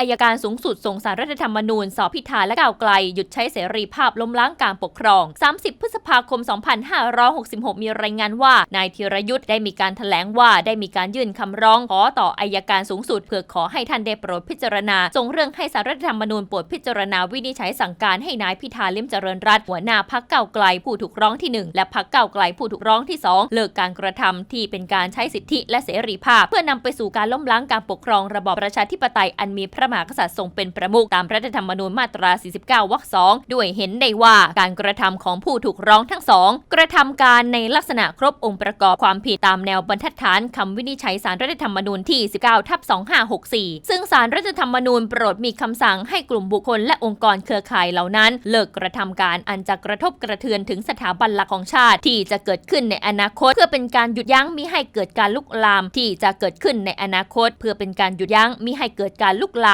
อายการสูงสุดส่งสารรัฐธรรมนูญสอบพิธาและก้าวไกล หยุดใช้เสรีภาพล้มล้างการปกครอง 30 พฤษภาคม 2566 มีรายงานว่า นายธีรยุทธ์ได้มีการถแถลงว่าได้มีการยื่นคำร้องขอต่ออายการสูงสุด เพื่อขอให้ท่านได้โปรดพิจารณา ส่งเรื่องให้สารรัฐธรรมนูญโปรดพิจารณาวินิจฉัยสั่งการให้นายพิธาลิมเจริญรัตน์หัวหน้าพักเก้าไกลผู้ถูกร้องที่หนึ่งและพักเก้าไกลผู้ถูกร้องที่สองเลิกการกระทำที่เป็นการใช้สิทธิและเสรีภาพ เพื่อนำไปสู่การล้มล้างการปกครองระบอบประชาธิปไตยอันมีพระระมหากษัตริย์ทรงเป็นประมุขตามรัฐธรรมนูญมาตรา 49 วรรคสองด้วยเห็นได้ว่าการกระทำของผู้ถูกร้องทั้งสองกระทำการในลักษณะครบองค์ประกอบความผิดตามแนวบรรทัดฐานคำวินิจฉัยสารรัฐธรรมนูญที่ 19 ทับ 2564 ซึ่งสารรัฐธรรมนูญโปรดมีคำสั่งให้กลุ่มบุคคลและองค์กรเครือข่ายเหล่านั้น เลิกกระทำการอันจะกระทบกระเทือนถึงสถาบันหลักของชาติ ที่จะเกิดขึ้นในอนาคต เพื่อเป็นการหยุดยั้งมิให้เกิดการลุกลาม ที่จะเกิดขึ้นในอนาคต เพื่อเป็นการหยุดยั้งมิให้เกิดการลุกลาม